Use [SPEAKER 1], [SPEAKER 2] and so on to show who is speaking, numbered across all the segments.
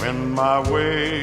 [SPEAKER 1] When my way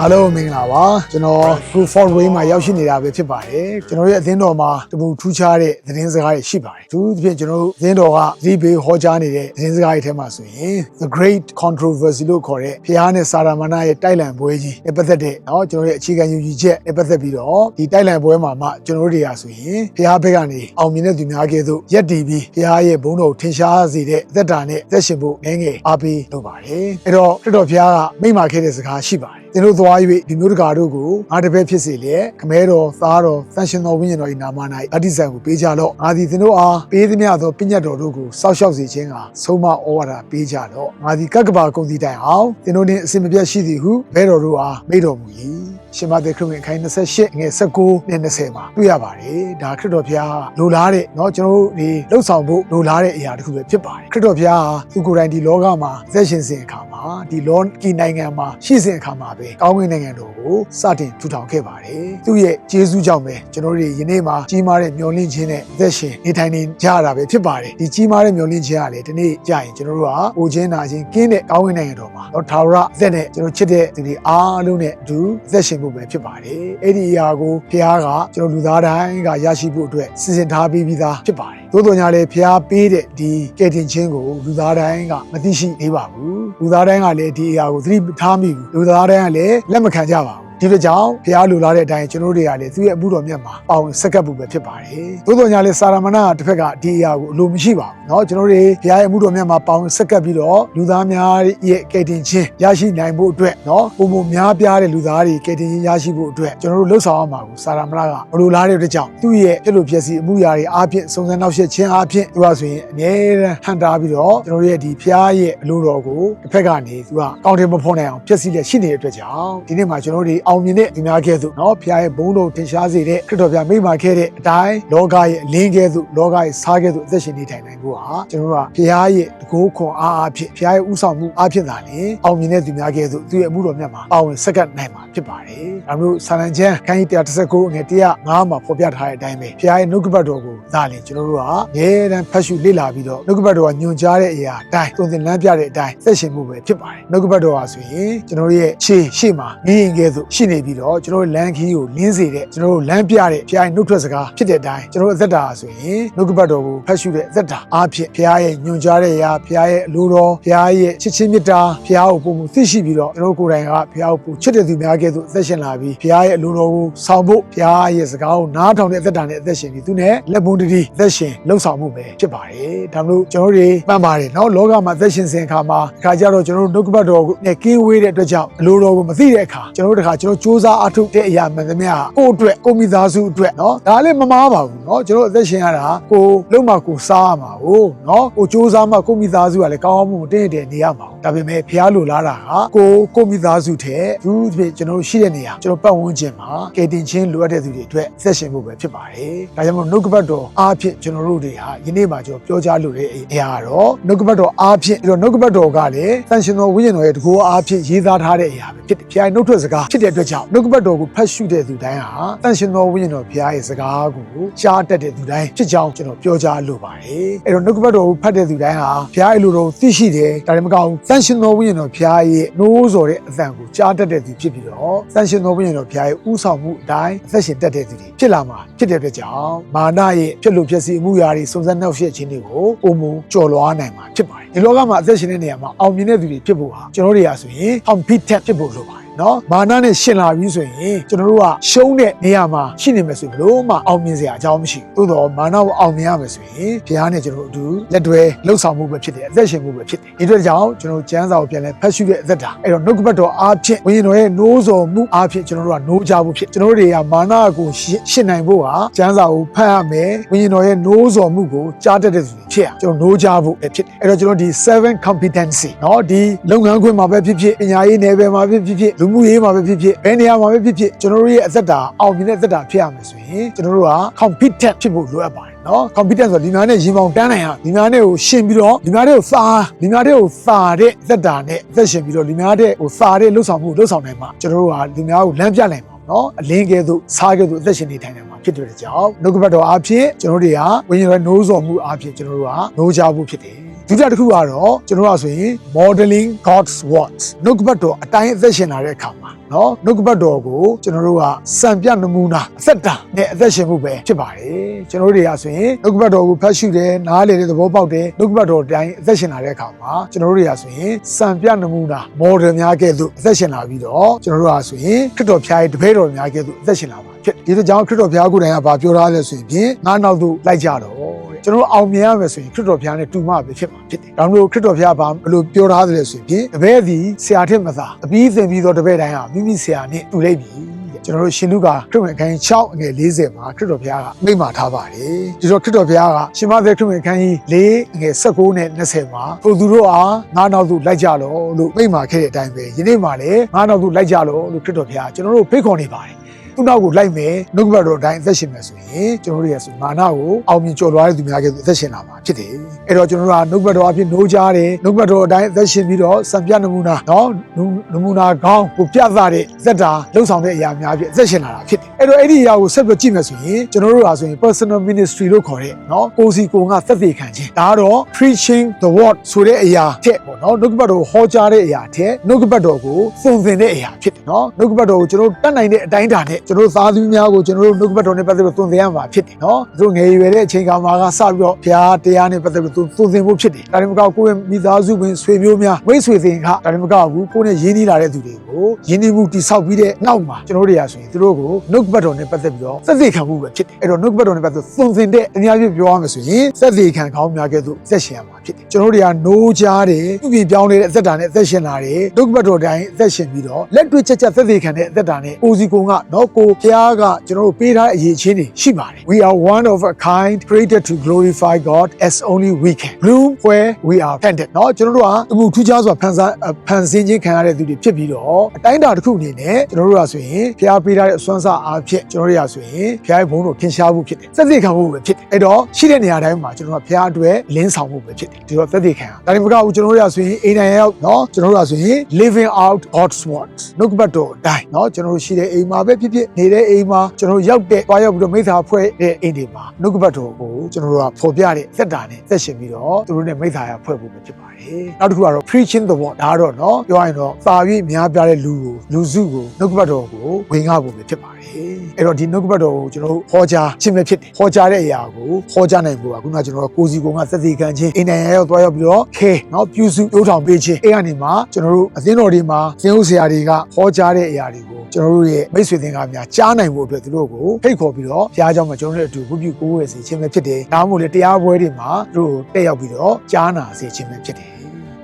[SPEAKER 2] အားလုံးမင်္ဂလာပါကျွန်တော် True Fort Way မှာရောက်ရှိနေတာပဲဖြစ်ပါတယ်ကျွန်တော်ရဲ့အသင်းတော်မှာတပူထူးခြားတဲ့သတင်းစကားတွေရှိပါတယ်သူသဖြင့်ကျွန်တော်တို့အသင်းတော်ကသတိပေးဟောကြားနေတဲ့သတင်းစကားတွေထဲမှာဆိုရင် The Great Controversy လို့ခေါ်တဲ့ဖျားနဲ့စာရမဏေရဲ့တိုက်လံပွဲကြီးနဲ့ပတ်သက်တဲ့เนาะကျွန်တော်ရဲ့အခြေခံယူကြီးချက်နဲ့ပတ်သက်ပြီးတော့ဒီတိုက်လံပွဲမှာမှကျွန်တော်တို့တွေကဆိုရင်ဖျားဘက်ကနေအောင်မြင်တဲ့သူများကဲ့သို့ရက်တည်ပြီးဖျားရဲ့ဘုန်းတော်ထင်ရှားစေတဲ့အသက်တာနဲ့သက်ရှင်ဖို့ငယ်ငယ်အားပေးလုပ်ပါတယ်အဲ့တော့ခရစ်တော်ဖျားကမိန့်မာခဲ့တဲ့စကားရှိပါတယ်သင်တို့သွား၍ းဒီမျိုးတကာတို့ကိုငါတစ်ဖက်ဖြစ်စေလျက်ခမဲတော်သားတော်သန့်ရှင်တော်ဝိညာဉ်တော်၏နာမ၌အတ္တိဆံကိုပေးကြလော့ငါသည်သင်တို့အားပေးသမျှသောပညတ်တော်တို့ကိုစောက်ရှောက်စေခြင်းကဆုံးမဩဝါဒပေးကြလော့ငါသည်ကကဘာကုန်စီတိုင်အောင်သင်တို့နှင့်အစင်မပြတ်ရှိသည်ဟုဘဲတော်တို့အားမိတော်မူ၏ ရှင်မသက်ခရစ်ဝင်ခိုင်း28ငွေ19နဲ့20မှာတွေ့ရပါတယ်ဒါခရစ်တော်ဘုရားလိုလားတဲ့เนาะကျွန်တော်တို့ဒီလှုပ်ဆောင်ဖို့လိုလားတဲ့အရာတစ်ခုပဲဖြစ်ပါတယ်ခရစ်တော်ဘုရားဟာသူကိုယ်တိုင်ဒီလောကမှာသက်ရှင်စဉ်အခါမှာဒီလောကီနိုင်ငံမှာရှိစဉ်အခါမှာပဲကောင်းကင်နိုင်ငံတော်ကိုစတင်ထူထောင်ခဲ့ပါတယ်သူ့ရဲ့ကျေးဇူးကြောင့်ပဲကျွန်တော်တို့ဒီယနေ့မှာကြီးမားတဲ့မျှော်လင့်ခြင်းနဲ့သက်ရှင်နေထိုင်နေကြရတာပဲဖြစ်ပါတယ်ဒီကြီးမားတဲ့မျှော်လင့်ခြင်းကလေဒီနေ့ကြာရင်ကျွန်တော်တို့ဟာအိုခြင်းနာခြင်းကင်းတဲ့ကောင်းကင်နိုင်ငံတော်မှာတော့ထာဝရအသက်နဲ့ကျွန်တော်ချစ်တဲ့သူတွေအားလုံးနဲ့အတူအသက်ရှင် ဖို့ပဲဖြစ်ပါတယ်အဲ့ဒီအရာကိုဘုရားကကျွန်တော်လူသားတိုင်းကရရှိဖို့အတွက်စီစဉ်ထားပြီးပြီးသားဖြစ်ပါတယ်သို့တော်ညာလေဘုရားပေးတဲ့ဒီကယ်တင်ခြင်းကိုလူသားတိုင်းကမသိရှိသေးပါဘူးလူသားတိုင်းကလည်းဒီအရာကိုသတိထားမိဘူးလူသားတိုင်းကလည်းလက်မခံကြပါဘူး ဒီလိုကြောင့်ဘုရားလိုလားတဲ့အတိုင်းကျွန်တော်တို့တွေကလည်းသူ့ရဲ့အမှုတော်မြတ်မှာပါဝင်ဆက်ကပ်ဖို့ပဲဖြစ်ပါတယ်။သို့တော်ညာလည်းစာရမဏကတစ်ဖက်ကဒီအရာကိုအလိုမရှိပါဘူးเนาะကျွန်တော်တို့တွေဘုရားရဲ့အမှုတော်မြတ်မှာပါဝင်ဆက်ကပ်ပြီးတော့လူသားများရဲ့ကယ်တင်ခြင်းရရှိနိုင်ဖို့အတွက်เนาะပုံပုံများပြားတဲ့လူသားတွေကယ်တင်ခြင်းရရှိဖို့အတွက်ကျွန်တော်တို့လှုပ်ဆောင်အောင်ပါဘူးစာရမဏကမလိုလားတဲ့အတွက်ကြောင့်သူ့ရဲ့ဖြစ်လို့ဖြစ်စီအမှုရာတွေအားဖြင့်စုံစမ်းနောက်ဆက်ခြင်းအားဖြင့်သူကဆိုရင်အမြဲတမ်းဟန်တာပြီးတော့ကျွန်တော်တို့ရဲ့ဒီဘုရားရဲ့အလိုတော်ကိုတစ်ဖက်ကနေသူကကောင်းတယ်မဖော်နိုင်အောင်ဖြစ်စီတဲ့ရှိနေတဲ့အတွက်ကြောင့်ဒီနေ့မှာကျွန်တော်တို့တွေ အောင်မြင်တဲ့အများကဲသို့နော်ဖခင်ရဲ့ဘုန်းတော်ထင်ရှားစေတဲ့ခရစ်တော်ဖခင်မိမာခဲ့တဲ့အတိုင်းလောကရဲ့အလင်းကဲသို့လောကရဲ့စားကဲသို့အသက်ရှင်နေထိုင်နိုင်ဖို့ဟာကျွန်တော်ကဖခင်ရဲ့တကိုးခွန်အားအဖြစ်ဖခင်ရဲ့ဥဆောင်မှုအဖြစ်သာလေအောင်မြင်တဲ့သူများကဲသို့သူရဲ့အမှုတော်မြတ်မှာပါဝင်ဆက်ကပ်နိုင်မှာဖြစ်ပါတယ်။ဒါမျိုးဆာလံကျမ်းခန်းကြီး139ငွေ105မှာဖော်ပြထားတဲ့အတိုင်းပဲဖခင်ရဲ့နှုတ်ကပတ်တော်ကိုဒါလေကျွန်တော်တို့ကအမြဲတမ်းဖတ်ရှုလေ့လာပြီးတော့နှုတ်ကပတ်တော်ကညွန်ကြားတဲ့အရာအတိုင်းသွန်သင်လမ်းပြတဲ့အတိုင်းသက်ရှင်မှုပဲဖြစ်ပါတယ်။နှုတ်ကပတ်တော်ဟာဆိုရင်ကျွန်တော်ရဲ့ခြေရှေ့မှာမြင်ရင်ကဲသို့ရှရှိနေပြီးတော့ကျွန်တော်တို့လမ်းခီးကိုလင်းစေတဲ့ကျွန်တော်တို့လမ်းပြတဲ့ဖခင်နှုတ်ထွက်စကားဖြစ်တဲ့အတိုင်းကျွန်တော်တို့အသက်တာဆိုရင်နှုတ်ကပတ်တော်ကိုဖတ်ရှုတဲ့အသက်တာအားဖြင့်ဖခင်ရဲ့ညွန်ကြားတဲ့အရာဖခင်ရဲ့အလိုတော်ဖခင်ရဲ့ချစ်ချင်းမေတ္တာဖခင်ကိုပုံမှုသိရှိပြီးတော့ကျွန်တော်တို့ကိုယ်တိုင်ကဖခင်ကိုပုံချစ်တဲ့သူများကဲ့သို့အသက်ရှင်လာပြီးဖခင်ရဲ့အလိုတော်ကိုဆောင်ဖို့ဖခင်ရဲ့စကားကိုနားထောင်တဲ့အသက်တာနဲ့အသက်ရှင်ပြီးသူနဲ့လက်ပွန်းတည်းအသက်ရှင်လှုပ်ဆောင်မှုပဲဖြစ်ပါတယ်ဒါမလို့ကျွန်တော်တို့ပန့်ပါတယ်နော်လောကမှာအသက်ရှင်စဉ်အခါမှာအခါကျတော့ကျွန်တော်တို့နှုတ်ကပတ်တော်နဲ့ကင်းဝေးတဲ့အတွက်ကြောင့်အလိုတော်ကိုမသိတဲ့အခါကျွန်တော်တို့တခါကျွန်တစူးစမ်းအထုတ်တဲ့အရာမှန်သမျှကိုယ့်အတွက်ကိုယ့်မိသားစုအတွက်เนาะဒါလည်းမမားပါဘူးเนาะကျွန်တော်တို့အသက်ရှင်ရတာကိုလုံးမကိုစားရမှာ哦เนาะကိုစူးစမ်းမှကိုယ့်မိသားစုကလည်းကောင်းအောင်မှုတင်းတဲ့နေရမှာဒါပေမဲ့ဖះလိုလားတာကကိုကိုယ့်မိသားစုထဲသူဖြစ်ကျွန်တော်တို့ရှိတဲ့နေရာကျွန်တော်ပတ်ဝန်းကျင်မှာကယ်တင်ခြင်းလိုအပ်တဲ့သူတွေအတွက်သက်ရှင်ဖို့ပဲဖြစ်ပါတယ်ဒါကြောင့်မို့နှုတ်ကပတ်တော်အားဖြင့်ကျွန်တော်တို့တွေဟာယနေ့မှာကျွန်တော်ပြောကြားလိုတဲ့အရာတော့နှုတ်ကပတ်တော်အားဖြင့်ပြီးတော့နှုတ်ကပတ်တော်ကလည်းသန့်ရှင်သောဝိညာဉ်တော်ရဲ့တကူအားဖြင့်ရေးသားထားတဲ့အရာပဲဖြစ်တယ်ဖះနှုတ်ထွက်စကားဖြစ်တဲ့ အတွက်ကြောင့်နှုတ်ကပတ်တော်ကိုဖတ်ရှုတဲ့သူတိုင်းဟာသန့်ရှင်သောဝိညာဉ်တော်ဖះရဲ့စကားကိုကြားတတ်တဲ့သူတိုင်းဖြစ်ကြောင်းကျွန်တော်ပြောကြားလိုပါတယ်အဲ့တော့နှုတ်ကပတ်တော်ကိုဖတ်တဲ့သူတိုင်းဟာဖះရဲ့လိုတော်သိရှိတယ်ဒါလည်းမကောင်းသန့်ရှင်သောဝိညာဉ်တော်ဖះရဲ့နှိုးဆော်တဲ့အသံကိုကြားတတ်တဲ့သူဖြစ်ပြီးတော့သန့်ရှင်သောဝိညာဉ်တော်ဖះရဲ့ဥဆောင်မှုအတိုင်းအသက်ရှင်တတ်တဲ့သူတွေဖြစ်လာမှာဖြစ်တဲ့အတွက်ကြောင့်မာနရဲ့ဖြစ်လို့ဖြစ်စီမှုရာတွေစုံစမ်းနှောက်ယှက်ခြင်းတွေကိုပုံမူကြော်လွားနိုင်မှာဖြစ်ပါတယ်ဒီလောကမှာအသက်ရှင်တဲ့နေရာမှာအောင်မြင်တဲ့သူတွေဖြစ်ဖို့ဟာကျွန်တော်တို့ရာဆိုရင် competent ဖြစ်ဖို့လိုပါတယ် နော်မာနနဲ့ရှင်လာပြီးဆိုရင်ကျွန်တော်တို့ကရှုံးတဲ့နေရာမှာရှိနေမယ်ဆိုရင်ဘလို့မှအောင်မြင်စရာအကြောင်းမရှိဘူးသို့တော့မာနကိုအောင်မြင်ရမယ်ဆိုရင်ဘုရားနဲ့ကျွန်တော်တို့အတူလက်တွဲလှုပ်ဆောင်မှုပဲဖြစ်တယ်အသက်ရှင်မှုပဲဖြစ်တယ်ဒီအတွက်ကြောင့်ကျွန်တော်ကျမ်းစာကိုပြန်လဲဖတ်ရှုတဲ့အသက်တာအဲ့တော့နှုတ်ကပတ်တော်အားဖြင့်ဝိညာဉ်တော်ရဲ့နိုးဆော်မှုအားဖြင့်ကျွန်တော်တို့ကနိုးကြဖို့ဖြစ်ကျွန်တော်တို့တွေကမာနကိုရှင်းနိုင်ဖို့ဟာကျမ်းစာကိုဖတ်ရမယ်ဝိညာဉ်တော်ရဲ့နိုးဆော်မှုကိုကြားတတ်တဲ့သူတွေဖြစ်ရကျွန်တော်နိုးကြဖို့ပဲဖြစ်တယ်အဲ့တော့ကျွန်တော်ဒီ7 competency เนาะဒီလုပ်ငန်းခွင်မှာပဲဖြစ်ဖြစ်ပညာရေးနယ်ပယ်မှာပဲဖြစ်ဖြစ် လူမှုရေးမှာပဲဖြစ်ဖြစ်ဘယ်နေရာမှာပဲဖြစ်ဖြစ်ကျွန်တော်တို့ရဲ့အသက်တာအောင်မြင်တဲ့အသက်တာဖြစ်ရမယ်ဆိုရင်ကျွန်တော်တို့က competent ဖြစ်ဖို့လိုအပ်ပါတယ်နော် competence ဆိုဒီများနဲ့ရင်ပေါင်တန်းနိုင်အောင်ဒီများနဲ့ကိုရှင်ပြီးတော့ဒီများတွေကိုစာဒီများတွေကိုစာတဲ့အသက်တာနဲ့အသက်ရှင်ပြီးတော့ဒီများတဲ့ဟိုစာတဲ့လှုပ်ဆောင်မှုလှုပ်ဆောင်နိုင်မှာကျွန်တော်တို့ကဒီများကိုလမ်းပြနိုင်မှာနော်အလင်းကဲသို့စားကဲသို့အသက်ရှင်နေထိုင်နိုင်မှာ ဖြစ်တဲ့ကြောင့်နှုတ်ကပတ်တော်အားဖြင့်ကျွန်တော်တို့တွေကဝိညာဉ်တော်နိုးစော်မှုအားဖြင့်ကျွန်တော်တို့ကနိုးကြဖို့ဖြစ်တယ်ဒုတိယတစ်ခုကတော့ကျွန်တော်တို့ကဆိုရင် modeling God's words နှုတ်ကပတ်တော်အတိုင်းအသက်ရှင်လာတဲ့အခါမှာနော်နှုတ်ကပတ်တော်ကိုကျွန်တော်တို့ကစံပြနမူနာအသက်တာနဲ့အသက်ရှင်မှုပဲဖြစ်ပါတယ်ကျွန်တော်တို့တွေကဆိုရင်နှုတ်ကပတ်တော်ကိုဖတ်ရှုတယ်နားလေတဲ့သဘောပေါက်တယ်နှုတ်ကပတ်တော်အတိုင်းအသက်ရှင်လာတဲ့အခါမှာကျွန်တော်တို့တွေကဆိုရင်စံပြနမူနာ model များကဲ့သို့အသက်ရှင်လာပြီးတော့ကျွန်တော်တို့ကဆိုရင်ခရစ်တော်ဖျားရဲ့တပည့်တော်များကဲ့သို့အသက်ရှင်လာပါဖြစ် ဒီလိုကြောင့်ခရစ်တော်ဖျားကိုယ်တိုင်ကဘာပြောထားလဲဆိုရင်ဖြင့်ငါနောက်သို့လိုက်ကြတော့တဲ့ကျွန်တော်တို့အောင်မြင်ရမယ်ဆိုရင်ခရစ်တော်ဖျားနဲ့တူမှပဲဖြစ်မှာဖြစ်တယ်ဒါမျိုးခရစ်တော်ဖျားဘာဘယ်လိုပြောထားသလဲဆိုရင်ဖြင့်တပည့်သည်ဆရာထက်မသာအပြီးသင်ပြီးတော့တပည့်တိုင်းဟာမိမိဆရာနဲ့တူလိမ့်မည်တဲ့ကျွန်တော်တို့ရှင်လူကခရစ်ဝင်အခန်းကြီး6အငယ်40မှာခရစ်တော်ဘုရားကမိန့်မာထားပါတယ်ဒီတော့ခရစ်တော်ဘုရားကရှင်မသက်ခရစ်ဝင်အခန်းကြီး4အငယ်19နဲ့20မှာထိုသူတို့အားငါနောက်သို့လိုက်ကြလောလို့မိန့်မာခဲ့တဲ့အတိုင်းပဲယနေ့မှလည်းငါနောက်သို့လိုက်ကြလောလို့ခရစ်တော်ဘုရားကျွန်တော်တို့ဖိတ်ခေါ်နေပါတယ် သူ့နောက်ကိုလိုက်မယ်နှုတ်ကပတ်တော်အတိုင်းအသက်ရှင်မယ်ဆိုရင်ကျွန်တော်တို့ရဲ့ဆိုမာနကိုအောင်မြင်ကျော်လွှားတဲ့သူများကဲ့သို့အသက်ရှင်လာမှာဖြစ်တယ်အဲ့တော့ကျွန်တော်တို့ကနှုတ်ကပတ်တော်အဖြစ်နှိုးကြတယ်နှုတ်ကပတ်တော်အတိုင်းအသက်ရှင်ပြီးတော့စံပြနမူနာနော်နမူနာကောင်းကိုပြသတဲ့ဇက်တာလှုပ်ဆောင်တဲ့အရာများဖြစ်အသက်ရှင်လာတာဖြစ်တယ်အဲ့တော့အဲ့ဒီအရာကိုဆက်ပြီးကြည့်မယ်ဆိုရင်ကျွန်တော်တို့ကဆိုရင် personal ministry လို့ခေါ်တဲ့နော်ကိုစီကိုငါသက်သေခံခြင်းဒါကတော့ preaching the word ဆိုတဲ့အရာထက်ပေါ့နော်နှုတ်ကပတ်တော်ကိုဟောကြားတဲ့အရာထက်နှုတ်ကပတ်တော်ကိုသွန်သင်တဲ့အရာဖြစ်တယ်နော်နှုတ်ကပတ်တော်ကိုကျွန်တော်တို့တတ်နိုင်တဲ့အတိုင်းအတာနဲ့ကျွန်တော်တို့သားသမီးများကိုကျွန်တော်တို့နှုတ်ကပတ်တော်နဲ့ပတ်သက်ပြီးသွန်သင်ရမှာဖြစ်တယ်နော်သူတို့ငယ်ရွယ်တဲ့အချိန်ကမှကစပြီးတော့ဘုရားတရားနဲ့ပတ်သက်ပြီးသွန်သင်ဖို့ဖြစ်တယ်ဒါတွေမကကိုယ့်ရဲ့မိသားစုဝင်ဆွေမျိုးများမိတ်ဆွေသင်ကဒါတွေမကဘူးကိုယ့်နဲ့ရင်းနှီးလာတဲ့သူတွေကိုရင်းနှီးမှုတိဆောက်ပြီးတဲ့နောက်မှာကျွန်တော်တို့တွေကဆိုရင်သူတို့ကိုနှုတ်ကပတ်တော်နဲ့ပတ်သက်ပြီးတော့သက်သေခံမှုပဲဖြစ်တယ်အဲ့တော့နှုတ်ကပတ်တော်နဲ့ပတ်သက်သွန်သင်တဲ့အများကြီးပြောရမယ်ဆိုရင်သက်သေခံကောင်းများကဲ့သို့သက်ရှင်ရမှာဖြစ်တယ်ကျွန်တော်တို့တွေကနိုးကြားတယ်သူပြင်ပြောင်းနေတဲ့အသက်တာနဲ့အသက်ရှင်လာတယ်နှုတ်ကပတ်တော်တိုင်းအသက်ရှင်ပြီးတော့လက်တွေ့ချက်ချက်သက်သေခံတဲ့အသက်တာနဲ့ကိုစီကုံကနော်ကိုဖျားကကျွန်တော်တို့ပေးထားတဲ့အရေးချင်းတွေရှိပါတယ် we are one of a kind created to glorify God as only we can bloom where we are planted เนาะကျွန်တော်တို့ဟာအမှုထူးခြားစွာဖန်ဆန်းဖန်ဆင်းခြင်းခံရတဲ့သူတွေဖြစ်ပြီးတော့အတိုင်းအတာတစ်ခုအနေနဲ့ကျွန်တော်တို့ကဆိုရင်ဖျားပေးထားတဲ့အစွမ်းစားအားဖြင့်ကျွန်တော်တို့ရဆိုရင်ဖျားရဲ့ဘုန်းတော်ထင်ရှားဖို့ဖြစ်တယ်သက်သေခံဖို့ပဲဖြစ်တယ်အဲ့တော့ရှိတဲ့နေရာတိုင်းမှာကျွန်တော်တို့ကဖျားအတွက်လင်းဆောင်ဖို့ပဲဖြစ်တယ်ဒီတော့သက်သေခံဒါတွေမကဘူးကျွန်တော်တို့ရဆိုရင်အိမ်တိုင်းရောက်เนาะကျွန်တော်တို့ကဆိုရင် living out God's words နှုတ်ကပတ်တော်အတိုင်းเนาะကျွန်တော်တို့ရှိတဲ့အိမ်မှာပဲဖြစ်ဖြစ် နေတဲ့အိမ်မှာကျွန်တော်တို့ရောက်တဲ့တွားရောက်ပြီးတော့မိသားဖွဲ့တဲ့အိမ်တွေမှာနှုတ်ကပတ်တော်ကိုကျွန်တော်တို့ကဖော်ပြတဲ့သက်တာနဲ့သက်ရှင်ပြီးတော့သူတို့နဲ့မိသားရဖွဲ့ဖို့ပဲဖြစ်ပါတယ်နောက်တစ်ခုကတော့ preaching the word ဒါကတော့เนาะပြောရရင်တော့သာ၍များပြားတဲ့လူကိုလူစုကိုနှုတ်ကပတ်တော်ကိုဝင်ကားဖို့ပဲဖြစ်ပါတယ် တယ် တယ်အဲ့တော့ဒီနှုတ်ကပတ်တော်ကိုကျွန်တော်တို့ဟောကြားခြင်းပဲဖြစ်တယ်ဟောကြားတဲ့အရာကိုဟောကြားနိုင်ဖို့ကခုနကကျွန်တော်ကိုစီကုံကသက်သေခံခြင်းအင်တန်ရရောက်သွားရောက်ပြီးတော့ခဲနော်ပြုစုတိုးထောင်ပေးခြင်းအဲ့ကနေမှကျွန်တော်တို့အသင်းတော်တွေမှာသင်ဟုတ်ဆရာတွေကဟောကြားတဲ့အရာတွေကိုကျွန်တော်တို့ရဲ့မိတ်ဆွေသင်္ကားများကြားနိုင်ဖို့အတွက်သူတို့ကိုဖိတ်ခေါ်ပြီးတော့ဘုရားကျောင်းမှာကျွန်တော်တို့အတူဝိပုကိုးရစေခြင်းပဲဖြစ်တယ်ဒါမှမဟုတ်လေတရားပွဲတွေမှာသူတို့တက်ရောက်ပြီးတော့ကြားနာစေခြင်းပဲဖြစ်တယ်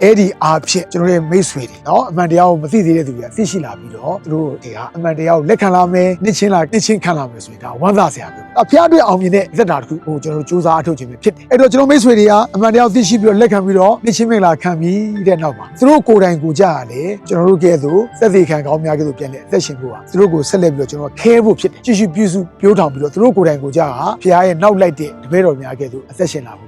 [SPEAKER 2] အဲ့ဒီအားဖြင့်ကျွန်တော်ရဲ့မိတ်ဆွေတွေเนาะအမှန်တရားကိုမသိသေးတဲ့သူတွေကသိရှိလာပြီးတော့သူတို့တွေကအမှန်တရားကိုလက်ခံလာမယ်နှိချင်းလာနှိချင်းခံလာမယ်ဆိုရင်ဒါဝမ်းသာစရာပဲအဖျားအတွက်အောင်မြင်တဲ့သက်တာတစ်ခုကိုကျွန်တော်တို့စူးစမ်းအထောက်ခြင်းပဲဖြစ်တယ်အဲ့တော့ကျွန်တော်မိတ်ဆွေတွေကအမှန်တရားကိုသိရှိပြီးတော့လက်ခံပြီးတော့နှိချင်းမင်္ဂလာခံပြီးတဲ့နောက်မှာသူတို့ကိုယ်တိုင်ကိုကြရလေကျွန်တော်တို့ကဲသို့သက်သေခံကောင်းများကဲသို့ပြန်လဲအသက်ရှင်ဖို့ဟာသူတို့ကိုဆက်လက်ပြီးတော့ကျွန်တော်ခဲဖို့ဖြစ်တယ်ကြည့်ရှုပြုစုပြောထောင်ပြီးတော့သူတို့ကိုယ်တိုင်ကိုကြဟာဖျားရဲ့နောက်လိုက်တဲ့တပည့်တော်များကဲသို့အသက်ရှင်လာဖို့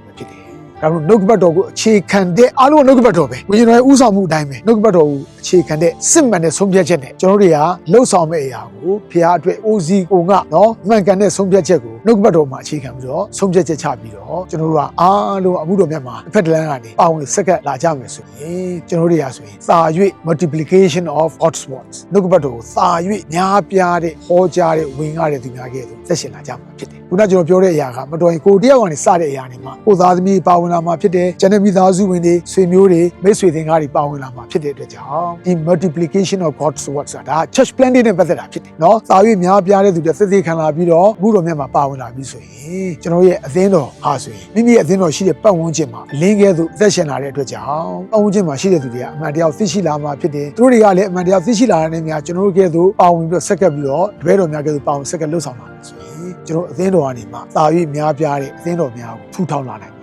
[SPEAKER 2] ပဲဖြစ်တယ် ဒါမှမဟုတ်နှုတ်ကပတ်တော်ကိုအခြေခံတဲ့အားလုံးကနှုတ်ကပတ်တော်ပဲဝိညာဉ်တော်ရဲ့ဥဆောင်မှုအတိုင်းပဲနှုတ်ကပတ်တော်ကိုအခြေခံတဲ့စစ်မှန်တဲ့ဆုံးဖြတ်ချက်နဲ့ကျွန်တော်တို့တွေကလှုပ်ဆောင်မဲ့အရာကိုဖခင်အတွက်အိုစီကိုကနော်မှန်ကန်တဲ့ဆုံးဖြတ်ချက်ကိုနှုတ်ကပတ်တော်မှာအခြေခံပြီးတော့ဆုံးဖြတ်ချက်ချပြီးတော့ကျွန်တော်တို့ကအားလုံးအမှုတော်မြတ်မှာတစ်ဖက်တစ်လမ်းကနေပါဝင်စက္ကပ်လာကြမယ်ဆိုရင်ကျွန်တော်တို့တွေကဆိုရင်သာ၍ multiplication of God's words နှုတ်ကပတ်တော်ကိုသာ၍များပြားတဲ့ဟောကြားတဲ့ဝင်ကားတဲ့သူများကဲ့သို့သက်ရှင်လာကြမှာဖြစ်တယ်ခုနကျွန်တော်ပြောတဲ့အရာကမတော်ရင်ကိုတယောက်ကနေစတဲ့အရာတွေမှာကိုသားသမီးပါဝင်လာမှာဖြစ်တယ်ကျန်တဲ့မိသားစုဝင်တွေဆွေမျိုးတွေမိတ်ဆွေသင်္ကားတွေပါဝင်လာမှာဖြစ်တဲ့အတွက်ကြောင့်ဒီ multiplication of God's words ဆိုတာဒါ church planting နဲ့ပတ်သက်တာဖြစ်တယ်เนาะသာ၍များပြားတဲ့သူတွေသက်သေခံလာပြီးတော့ဘုတော်မြတ်မှာပါဝင်လာပြီးဆိုရင်ကျွန်တော်ရဲ့အသင်းတော်ဟာဆိုရင်မိမိရဲ့အသင်းတော်ရှိတဲ့ပတ်ဝန်းကျင်မှာအလင်းကဲသို့အသက်ရှင်လာတဲ့အတွက်ကြောင့်ပတ်ဝန်းကျင်မှာရှိတဲ့သူတွေကအမှန်တရားသိရှိလာမှာဖြစ်တယ်သူတို့တွေကလည်းအမှန်တရားသိရှိလာတဲ့နေများကျွန်တော်တို့ကဲသို့ပါဝင်ပြီးတော့ဆက်ကပ်ပြီးတော့တပည့်တော်များကဲသို့ပါဝင်ဆက်ကပ်လှုပ်ဆောင်လာမယ်ဆိုရင်ကျွန်တော်အသင်းတော်ကနေမှသာ၍များပြားတဲ့အသင်းတော်များကိုထူထောင်လာနိုင်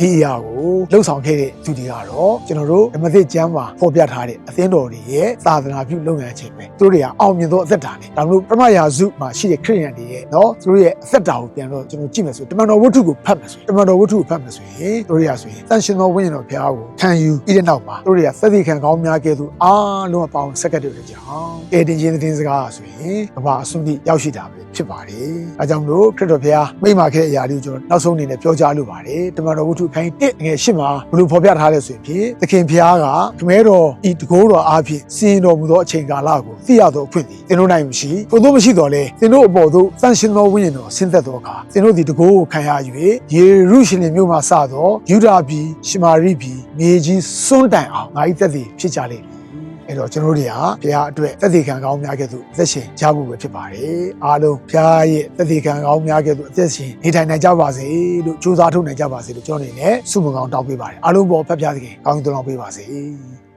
[SPEAKER 2] ဒီအရာကိုလှုပ်ဆောင်ခဲ့တဲ့သူတွေကတော့ကျွန်တော်တို့ဓမ္မသစ်ကျမ်းမှာဖော်ပြထားတဲ့အသင်းတော်တွေရဲ့သာသနာပြုလုပ်ငန်းခြင်းပဲသူတို့တွေကအောင်မြင်သောအသက်တာနဲ့ဒါမျိုးပထမရာစုမှာရှိတဲ့ခရိယန်တွေရဲ့နော်သူတို့ရဲ့အသက်တာကိုပြန်တော့ကျွန်တော်ကြည့်မယ်ဆိုတမန်တော်ဝတ္ထုကိုဖတ်မယ်ဆိုရင်တမန်တော်ဝတ္ထုကိုဖတ်မယ်ဆိုရင်သူတို့တွေကဆိုရင်တန်ရှင်သောဝိညာဉ်တော်ဘုရားကိုခံယူပြီးတဲ့နောက်မှာသူတို့တွေကသက်သေခံကောင်းများကဲ့သို့အားလုံးအပေါင်းဆက်ကတ်တွေကြောင့်အေတင်ချင်းသတင်းစကားဆိုရင်ကမ္ဘာအဆုံးထိရောက်ရှိတာပဲဖြစ်ပါတယ်။အဲကြောင့်မလို့ခရစ်တော်ဘုရားမိန့်မာခဲ့တဲ့အရာတွေကိုကျွန်တော်နောက်ဆုံးအနေနဲ့ပြောကြားလိုပါတယ်။တမန်တော်ဝတ္ထုခိုင်း1ငွေ8မှာဘလို့ဖော်ပြထားလဲဆိုရင်ဖြင့်သခင်ဘုရားကခမဲတော်ဤတကိုးတော်အားဖြင့်စီရင်တော်မူသောအချိန်ကာလကိုသိရသောအခွင့်သည်သင်တို့နိုင်မရှိ။ကိုတို့မရှိတော့လေသင်တို့အပေါ်သို့တန်ရှင်သောဝိညာဉ်တော်ဆင်းသက်သောအခါသင်တို့သည်တကိုးကိုခံရ၍ယေရုရှလင်မြို့မှစသောယူဒာပြည်ရှမာရိပြည်မြေကြီးစွန်းတိုင်အောင်ငါ၏သက်သေဖြစ်ကြလိမ့်မည်။ အဲ့တော့ကျွန်တော်တို့တွေကဘုရားအတွက်သက်သေခံကောင်းများကဲ့သို့အသက်ရှင်ကြဖို့ပဲဖြစ်ပါတယ်။အားလုံးဘုရားရဲ့သက်သေခံကောင်းများကဲ့သို့အသက်ရှင်နေထိုင်နိုင်ကြပါစေလို့ကြိုးစားထုတ်နိုင်ကြပါစေလို့ကျွန်တော်အနေနဲ့ဆုမွန်ကောင်းတောင်းပေးပါတယ်။အားလုံးပေါ်ဖတ်ပြသခင်ကောင်းကြီးတောင်းပေးပါစေ။